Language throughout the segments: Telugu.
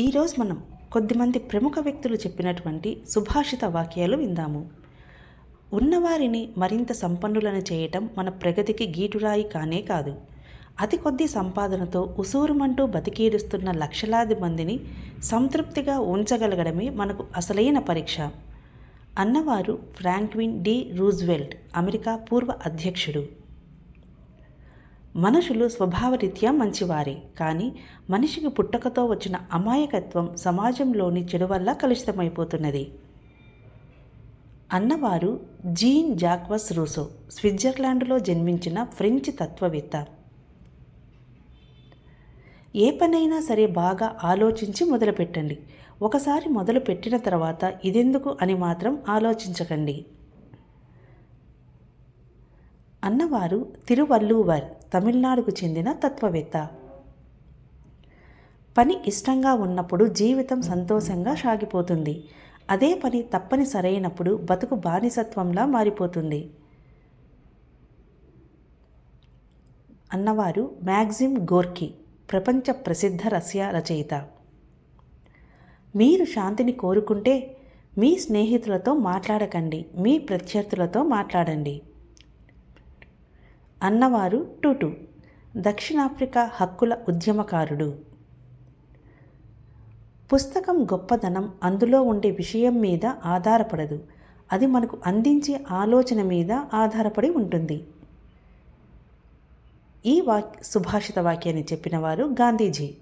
ఈరోజు మనం కొద్దిమంది ప్రముఖ వ్యక్తులు చెప్పినటువంటి సుభాషిత వాక్యాలు విందాము. ఉన్నవారిని మరింత సంపన్నులను చేయటం మన ప్రగతికి గీటురాయి కానే కాదు. అతి కొద్ది సంపాదనతో ఉసూరుమంటూ బతికీడుస్తున్న లక్షలాది మందిని సంతృప్తిగా ఉంచగలగడమే మనకు అసలైన పరీక్ష. అన్నవారు ఫ్రాంక్విన్ డి రూజ్వెల్ట్ అమెరికా పూర్వ అధ్యక్షుడు. మనుషులు స్వభావరీత్యా మంచివారే కానీ మనిషికి పుట్టకతో వచ్చిన అమాయకత్వం సమాజంలోని చెడు వల్ల కలుషితమైపోతున్నది. అన్నవారు జీన్ జాక్వస్ రూసో స్విట్జర్లాండ్లో జన్మించిన ఫ్రెంచ్ తత్వవేత్త. ఏ పనైనా సరే బాగా ఆలోచించి మొదలుపెట్టండి. ఒకసారి మొదలు పెట్టిన తర్వాత ఇదెందుకు అని మాత్రం ఆలోచించకండి. అన్నవారు తిరువల్లూవర్ తమిళనాడుకు చెందిన తత్వవేత్త. పని ఇష్టంగా ఉన్నప్పుడు జీవితం సంతోషంగా సాగిపోతుంది. అదే పని తప్పని సరైనప్పుడు బతుకు బానిసత్వంలా మారిపోతుంది. అన్నవారు మ్యాగ్జిమ్ గోర్కి ప్రపంచ ప్రసిద్ధ రష్యా రచయిత. మీరు శాంతిని కోరుకుంటే మీ స్నేహితులతో మాట్లాడకండి మీ ప్రత్యర్థులతో మాట్లాడండి. అన్నవారు టూటు దక్షిణాఫ్రికా హక్కుల ఉద్యమకారుడు. పుస్తకం గొప్పదనం అందులో ఉండే విషయం మీద ఆధారపడదు. అది మనకు అందించే ఆలోచన మీద ఆధారపడి ఉంటుంది. ఈ వాక్ సుభాషిత వాక్యాన్ని చెప్పినవారు గాంధీజీ.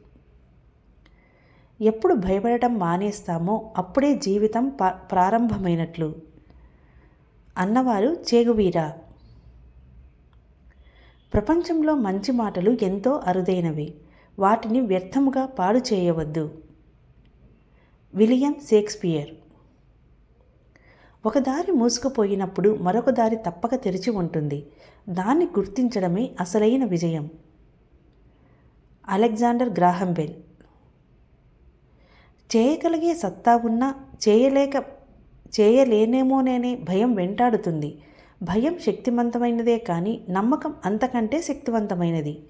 ఎప్పుడు భయపడటం మానేస్తామో అప్పుడే జీవితం ప్రారంభమైనట్లు. అన్నవారు చేగువీరా ప్రపంచంలో మంచి మాటలు ఎంతో అరుదైనవి. వాటిని వ్యర్థముగా పాడు చేయవద్దు. William Shakespeare. ఒక దారి మూసుకుపోయినప్పుడు మరొక దారి తప్పక తెరిచి ఉంటుంది. దాన్ని గుర్తించడమే అసలైన విజయం. అలెగ్జాండర్ గ్రాహంబెల్ చేయగలిగే సత్తా ఉన్నా చేయలేక చేయలేనేమోనేనే భయం వెంటాడుతుంది. భయం శక్తివంతమైనదే కానీ నమ్మకం అంతకంటే శక్తివంతమైనది.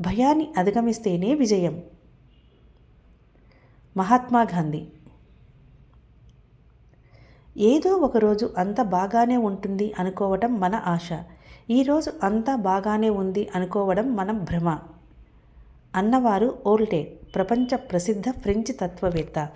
భయాన్ని అధిగమిస్తేనే విజయం. మహాత్మా గాంధీ. ఏదో ఒకరోజు అంత బాగానే ఉంటుంది అనుకోవటం మన ఆశ. ఈరోజు అంతా బాగానే ఉంది అనుకోవడం మన భ్రమ. అన్నవారు ఓల్టే ప్రపంచ ప్రసిద్ధ ఫ్రెంచ్ తత్వవేత్త.